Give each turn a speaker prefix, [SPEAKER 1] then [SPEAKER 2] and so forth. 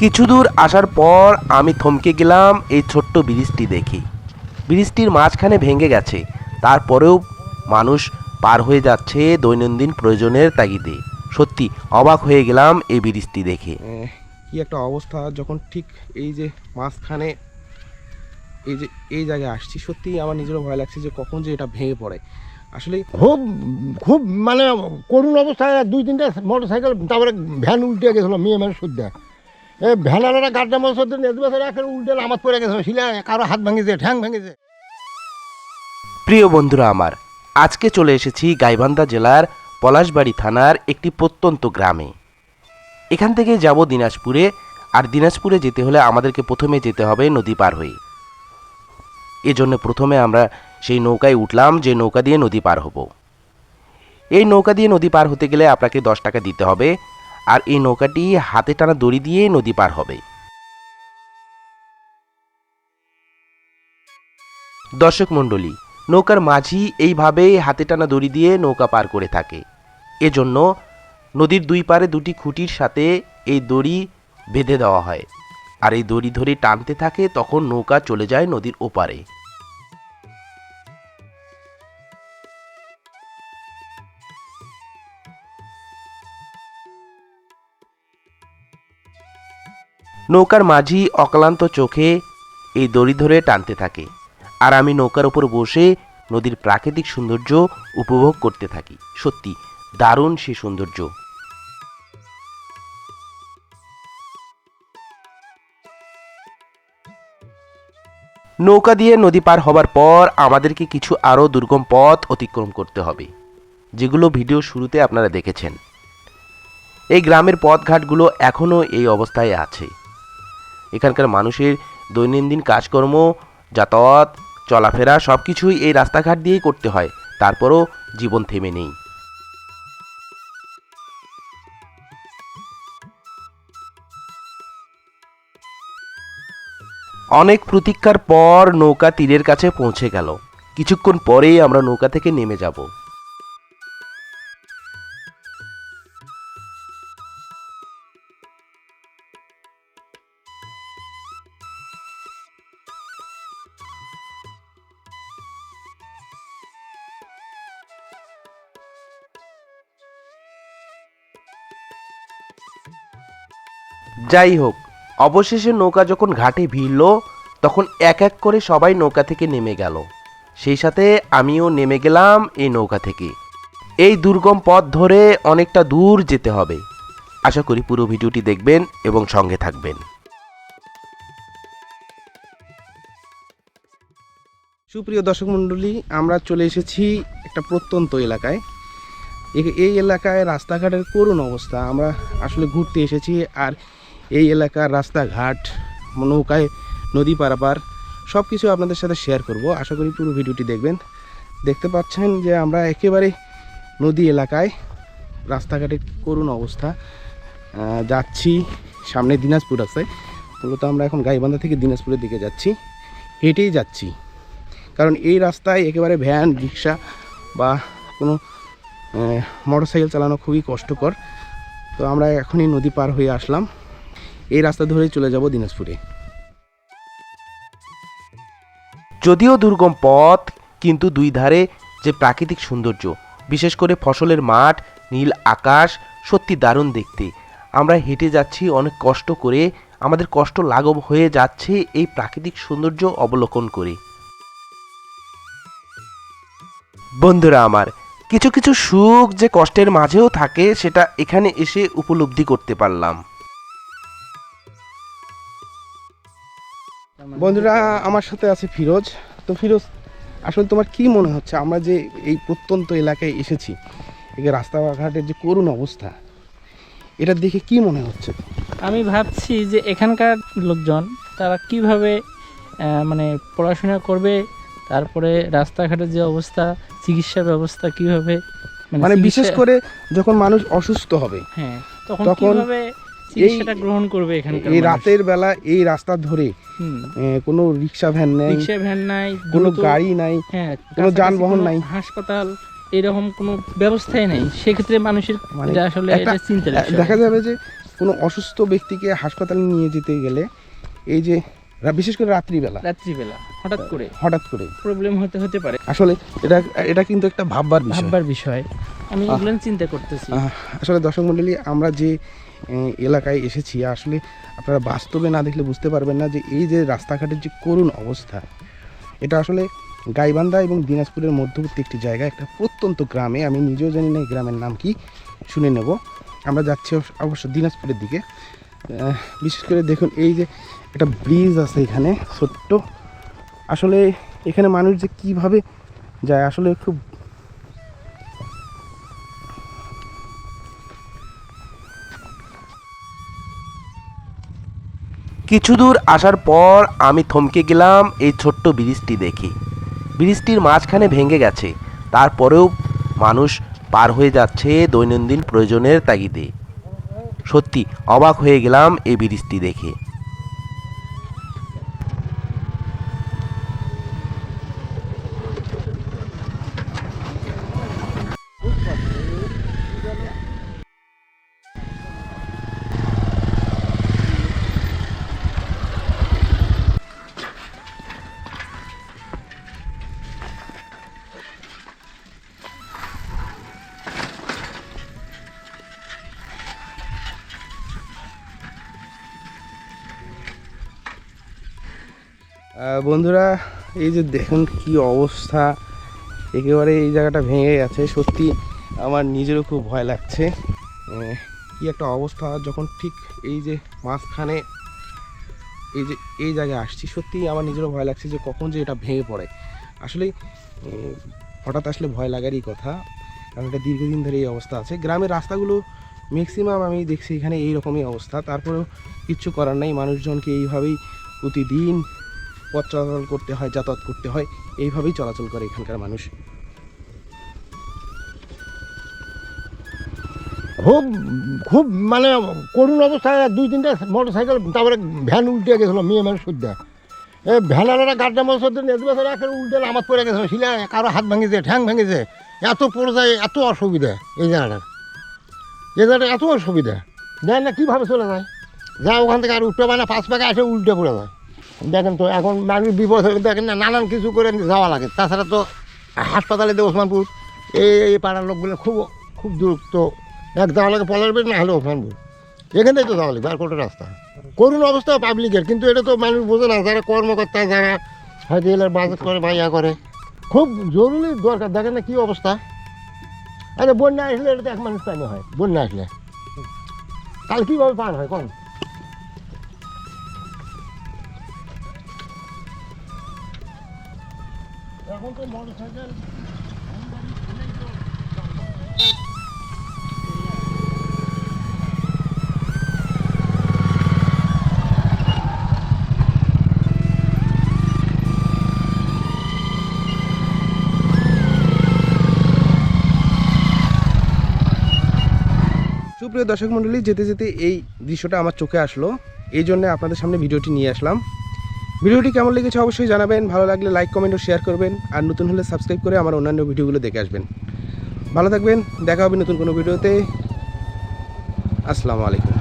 [SPEAKER 1] কিছু দূর আসার পর আমি থমকে গেলাম এই ছোট্ট ব্রিজটি দেখে। ব্রিজটির মাঝখানে ভেঙে গেছে। তারপরেও মানুষ পার হয়ে যাচ্ছে দৈনন্দিন প্রয়োজনের তাগিদে। সত্যি অবাক হয়ে গেলাম এই ব্রিজটি দেখে।
[SPEAKER 2] কি একটা অবস্থা যখন ঠিক এই যে মাঝখানে এই যে এই জায়গায় আসছি সত্যি আমার নিজেরও ভয় লাগছে যে কখন যে এটা ভেঙে পড়ে। আসলে
[SPEAKER 3] খুব খুব মানে করুণ অবস্থায় দুই তিনটা মোটর সাইকেল তারপরে ভ্যান উল্টে গেছিল মেয়ে মানুষ শুদ্ধা। এই গাড্ডা মাছ সদ্য নেদ এখন উল্টে নামাজ পড়ে গেছিল শিলা, কারও হাত ভেঙেছে, ঠ্যাং ভেঙেছে।
[SPEAKER 1] প্রিয় বন্ধুরা আমার, আজকে চলে এসেছি গাইবান্ধা জেলার পলাশবাড়ি থানার একটি প্রত্যন্ত গ্রামে। এখান থেকে যাব দিনাজপুরে, আর দিনাজপুরে যেতে হলে আমাদেরকে প্রথমে যেতে হবে নদী পার হয়ে। এজন্য প্রথমে আমরা সেই নৌকায় উঠলাম, যে নৌকা দিয়ে নদী পার হব। এই নৌকা দিয়ে নদী পার হতে গেলে আপনাকে দশ টাকা দিতে হবে। আর এই নৌকাটি হাতে টানা দড়ি দিয়ে নদী পার হবে। দর্শক মণ্ডলী, নৌকার মাঝি এইভাবে হাতে টানা দড়ি দিয়ে নৌকা পার করে থাকে। এজন্য নদীর দুই পারে দুটি খুঁটির সাথে এই দড়ি বেঁধে দেওয়া হয়। আর এই দড়ি ধরে টানতে থাকে, তখন নৌকা চলে যায় নদীর ওপারে। নৌকার মাঝি অক্লান্ত চোখে এই দড়ি ধরে টানতে থাকে আর আমি নৌকার উপর বসে নদীর প্রাকৃতিক সৌন্দর্য উপভোগ করতে থাকি। সত্যি, দারুণ সে সৌন্দর্য। নৌকা দিয়ে নদী পার হবার পর আমাদেরকে কিছু আরও দুর্গম পথ অতিক্রম করতে হবে, যেগুলো ভিডিও শুরুতে আপনারা দেখেছেন। এই গ্রামের পথঘাটগুলো এখনও এই অবস্থায় আছে। এখানকার মানুষের দৈনন্দিন কাজকর্ম, যাতায়াত, চলাফেরা সব কিছুই এই রাস্তাঘাট দিয়েই করতে হয়। তারপরও জীবন থেমে নেই। অনেক প্রতীক্ষার পর নৌকা তীরের কাছে পৌঁছে গেল। কিছুক্ষণ পরেই আমরা নৌকা থেকে নেমে যাব। যাই হোক, অবশেষে নৌকা যখন ঘাটে ভিড়ল, তখন এক এক করে সবাই নৌকা থেকে নেমে গেল। সেই সাথে আমিও নেমে গেলাম এই নৌকা থেকে। এই দুর্গম পথ ধরে অনেকটা দূর যেতে হবে। আশা করি পুরো ভিডিওটি দেখবেন এবং সঙ্গে থাকবেন।
[SPEAKER 2] সুপ্রিয় দর্শক মণ্ডলী, আমরা চলে এসেছি একটা প্রত্যন্ত এলাকায়। এই এলাকায় রাস্তাঘাটের করুণ অবস্থা। আমরা আসলে ঘুরতে এসেছি আর এই এলাকার রাস্তাঘাট, নৌকায়, নদী পারাপার সব কিছু আপনাদের সাথে শেয়ার করব। আশা করি পুরো ভিডিওটি দেখবেন। দেখতে পাচ্ছেন যে আমরা একেবারে নদী এলাকায় রাস্তাঘাটের করুণ অবস্থা। যাচ্ছি সামনে দিনাজপুর আছে মূলত আমরা এখন গাইবান্ধা থেকে দিনাজপুরের দিকে যাচ্ছি। হেঁটেই যাচ্ছি। কারণ এই রাস্তায় একেবারে ভ্যান, রিক্সা বা কোনো মোটর সাইকেল চালানো খুবই কষ্টকর। তো আমরা এখনই নদী পার হয়ে আসলাম। এই রাস্তা ধরেই চলে যাব দিনাজপুরে।
[SPEAKER 1] যদিও দুর্গম পথ, কিন্তু দুই ধারে যে প্রাকৃতিক সৌন্দর্য, বিশেষ করে ফসলের মাঠ, নীল আকাশ, সত্যি দারুণ দেখতে। আমরা হেঁটে যাচ্ছি অনেক কষ্ট করে, আমাদের কষ্ট লাঘব হয়ে যাচ্ছে এই প্রাকৃতিক সৌন্দর্য অবলোকন করে। বন্ধুরা আমার, কিছু কিছু সুখ যে কষ্টের মাঝেও থাকে, সেটা এখানে এসে উপলব্ধি করতে পারলাম।
[SPEAKER 2] বন্ধুরা আমার সাথে আছে ফিরোজ। তো ফিরোজ আসলে তোমার কি মনে হচ্ছে? আমরা যে এই প্রত্যন্ত এলাকায় এসেছি এই যে রাস্তাঘাটের যে করুণ অবস্থা এটা দেখে কি মনে হচ্ছে?
[SPEAKER 4] আমি ভাবছি যে এখানকার লোকজন তারা কীভাবে মানে পড়াশোনা করবে তারপরে রাস্তাঘাটের যে অবস্থা চিকিৎসা ব্যবস্থা কীভাবে
[SPEAKER 2] মানে বিশেষ করে যখন মানুষ অসুস্থ হবে
[SPEAKER 4] হ্যাঁ তখন
[SPEAKER 2] তখন
[SPEAKER 4] কীভাবে চিকিৎসাটা গ্রহণ করবে এখানকার
[SPEAKER 2] এই রাতের বেলা এই রাস্তা ধরে কোনো রিক্সা ভ্যান নেই
[SPEAKER 4] রিক্সা ভ্যান নাই
[SPEAKER 2] কোনো গাড়ি নাই
[SPEAKER 4] হ্যাঁ
[SPEAKER 2] কোনো যানবাহন নাই।
[SPEAKER 4] হাসপাতাল এরকম কোনো ব্যবস্থাই নেই। সেক্ষেত্রে মানুষের
[SPEAKER 2] মানে
[SPEAKER 4] আসলে এটা বিষয়।
[SPEAKER 2] দেখা যাবে যে কোনো অসুস্থ ব্যক্তিকে হাসপাতালে নিয়ে যেতে গেলে এই যে বিশেষ করে রাত্রিবেলা
[SPEAKER 4] রাত্রিবেলা হঠাৎ করে।
[SPEAKER 2] হঠাৎ করে।
[SPEAKER 4] প্রবলেম হতে হতে পারে।
[SPEAKER 2] আসলে এটা এটা কিন্তু একটা ভাববার
[SPEAKER 4] ভাববার বিষয়। আমি এগুলো চিন্তা করতেছি।
[SPEAKER 2] আসলে দর্শক মণ্ডলী আমরা যে এলাকায় এসেছি আসলে আপনারা বাস্তবে না দেখলে বুঝতে পারবেন না যে এই যে রাস্তাঘাটের যে করুণ অবস্থা এটা আসলে গাইবান্ধা এবং দিনাজপুরের মধ্যবর্তী একটি জায়গা একটা প্রত্যন্ত গ্রামে আমি নিজেও জানি না এই গ্রামের নাম কি শুনে নেব। আমরা যাচ্ছি অবশ্য- অবশ্য দিনাজপুরের দিকে। বিশেষ করে দেখুন এই যে একটা ব্রিজ আছে এখানে ছোট্ট। আসলে এখানে মানুষ যে কীভাবে যায় আসলে খুব
[SPEAKER 1] কিছু দূর আসার পর আমি থমকে গেলাম এই ছোট্ট ব্রিজটি দেখে। ব্রিজটির মাঝখানে ভেঙে গেছে। তারপরেও মানুষ পার হয়ে যাচ্ছে দৈনন্দিন প্রয়োজনের তাগিদে। সত্যি অবাক হয়ে গেলাম এই ব্রিজটি দেখে।
[SPEAKER 2] বন্ধুরা, এই যে দেখুন কি অবস্থা। একেবারে এই জায়গাটা ভেঙে গেছে। সত্যি আমার নিজেরও খুব ভয় লাগছে। কি একটা অবস্থা, যখন ঠিক এই যে মাঝখানে এই যে এই জায়গায় আসছি, সত্যি আমার নিজেরও ভয় লাগছে যে কখন যে এটা ভেঙে পড়ে। আসলে হঠাৎ আসলে ভয় লাগারই কথা, কারণ এটা দীর্ঘদিন ধরে এই অবস্থা আছে। গ্রামের রাস্তাগুলো ম্যাক্সিমাম আমি দেখছি এখানে এই রকমই অবস্থা। তারপরেও কিচ্ছু করার নাই। মানুষজনকে এইভাবেই প্রতিদিন পথ চলাচল করতে হয়, যাতায়াত করতে হয়, এইভাবেই চলাচল করে এখানকার মানুষ।
[SPEAKER 3] খুব খুব মানে করুণ অবস্থায় দুই তিনটা মোটর সাইকেল তারপরে ভ্যান উল্টে গেছিল, মেয়ে মানুষ সদ্যা এই ভ্যানালারা গাড্ডা মোটর সদ্যা নেদ বছর উল্টে আমার পড়ে গেছিল, শিলা কারও হাত ভাঙিছে, ঠ্যাং ভেঙেছে, এত পড়ে যায় এত অসুবিধা এই জায়গাটা। এই জায়গাটা এত অসুবিধা দেয় না, কীভাবে চলে যায়? যা ওখান থেকে আর উঠতে পারে না, পাঁচ পাকে আসে, উল্টে পড়ে যায়। দেখেন তো, এখন মানুষ বিপদ হলে দেখেন না, নানান কিছু করে যাওয়া লাগে। তাছাড়া তো হাসপাতালে তো ওসমানপুর, এই এই পাড়ার লোকগুলো খুব খুব দূর তো এক যাওয়া লাগে পলার বের না হলে ওসমানপুর। এখানেই তো যাওয়া লাগবে আর রাস্তা? করুণ অবস্থা পাবলিকের, কিন্তু এটা তো মানুষ বোঝে না, যারা কর্মকর্তা, যারা হয়তো এলার বাজেট করে বা ইয়া করে। খুব জরুরি দরকার, দেখেন না কী অবস্থা। আরে বন্যা আসলে এটা তো এক মানুষ পানি হয়, বন্যা আসলে। কাল কীভাবে পান হয়, কোন? এখন তো
[SPEAKER 2] সুপ্রিয় দর্শক মণ্ডলী, যেতে যেতে এই দৃশ্যটা আমার চোখে আসলো। এই জন্য আপনাদের সামনে ভিডিওটি নিয়ে আসলাম। ভিডিওটি কেমন লেগেছে অবশ্যই জানাবেন। ভালো লাগলে লাইক কমেন্ট ও শেয়ার করবেন। আর নতুন হলে সাবস্ক্রাইব করে আমার অন্যান্য ভিডিওগুলো দেখে আসবেন। ভালো থাকবেন, দেখা হবে নতুন কোনো ভিডিওতে। আসসালামু আলাইকুম।